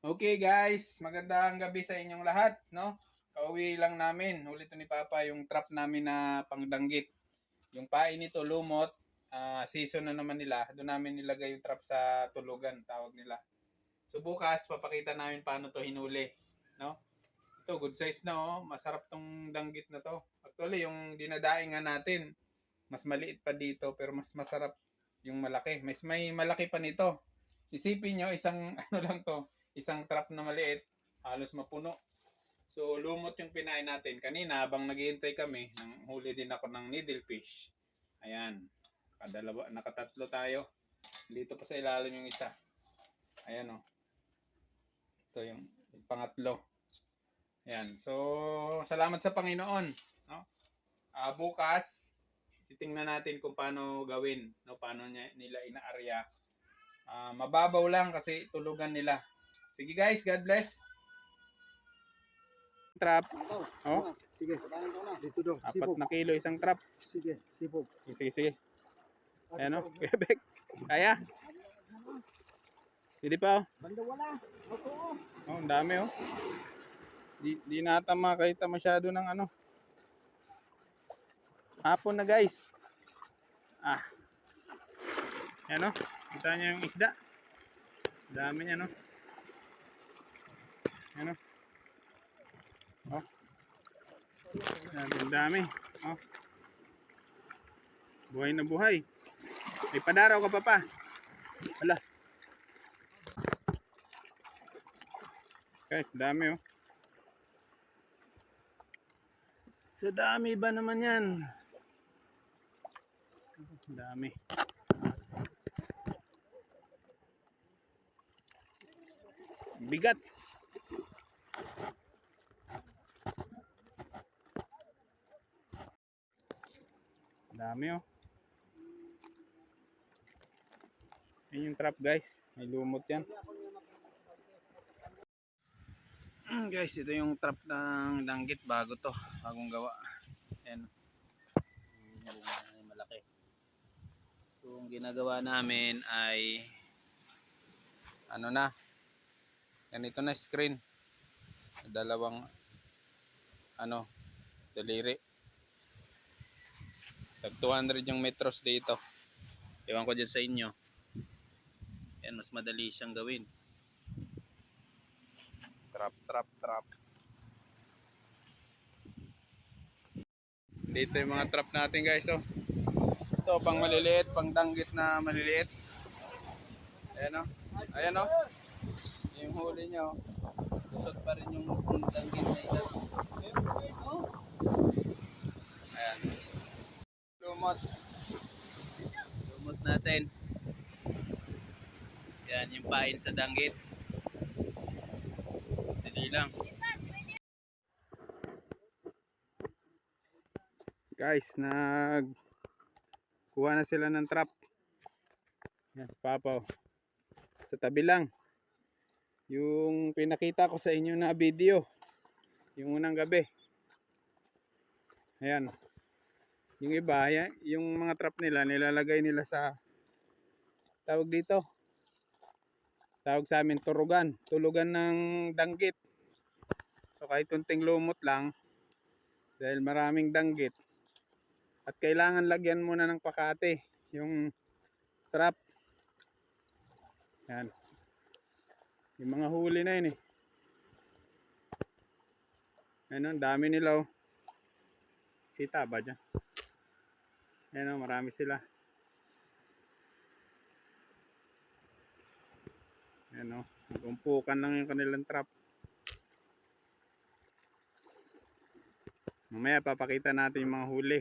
Okay guys, magandang gabi sa inyong lahat, no? Kauwi lang namin, huli ni Papa yung trap namin na pangdanggit. Yung pain nito lumot, ah, season na naman nila. Doon namin nilagay yung trap sa tulugan, tawag nila. So bukas papakita namin paano to hinuli, no? Ito good size na oh, masarap tong danggit na to. Actually yung dinadaingan natin, mas maliit pa dito pero mas masarap yung malaki. Mas may malaki pa nito. Isipin nyo, isang ano lang to, isang trap na maliit, halos mapuno. So, lumot yung pinain natin. Kanina, habang naghihintay kami, nang huli din ako ng needlefish. Ayan. Kadalawa, nakatatlo tayo. Dito pa sa ilalim yung isa. Ayan o. Ito yung, pangatlo. Ayan. So, salamat sa Panginoon. No? Ah, bukas, titingnan natin kung paano gawin. No? Paano nila inaarya. Ah, mababaw lang kasi tulugan nila. Sige guys, God bless. Trap. Oh, Sige. Dito daw. apat na kilo isang trap. Sige, sipog. Sige, sige. Ayan o, Quebec. Kaya? Hindi pa oh. Banda wala. Ako. Oh, ang dami oh. Di, di nata makita masyado ng ano. Hapon na guys. Ah. Ayan oh. Kita niyo yung isda. Dami niya no. Ayan oh. Dami, dami. Oh. Buhay na buhay. May padaraw ka pa pa. Wala. Guys, dami oh. Sa dami ba naman yan? Dami. Bigat. Dami oh. Yan yung trap guys. May lumot yan. Mm, guys, ito yung trap ng danggit bago to. Bagong gawa. Yan. Niya malaki. So, ang ginagawa namin ay ano na ganito na screen dalawang ano daliri tag 200 yung metros dito. Ewan ko dyan sa inyo. Yan mas madali siyang gawin. Trap trap trap. Dito yung mga trap natin guys oh. Ito pang maliliit pang danggit na maliliit. Ayan oh. Ayan oh. Yung huli nyo lusot pa rin yung danggit na ito ayan lumot. Lumot natin. Yan yung pain sa danggit. Dali lang. Guys nag kuha na sila ng trap. Yan si Papa oh. sa tabi lang. Yung pinakita ko sa inyo na video yung unang gabi. Ayan yung iba yung mga trap nila nilalagay nila sa tawag dito tawag sa amin turugan. Tulugan ng danggit. So kahit kunting lumot lang dahil maraming danggit at kailangan lagyan muna ng pakate yung trap. Yan yung mga huli na yun eh. Ang dami nila oh. Kita ba dyan ayun oh marami sila. Ayun oh nagumpukan lang yung kanilang trap. Mamaya papakita natin yung mga huli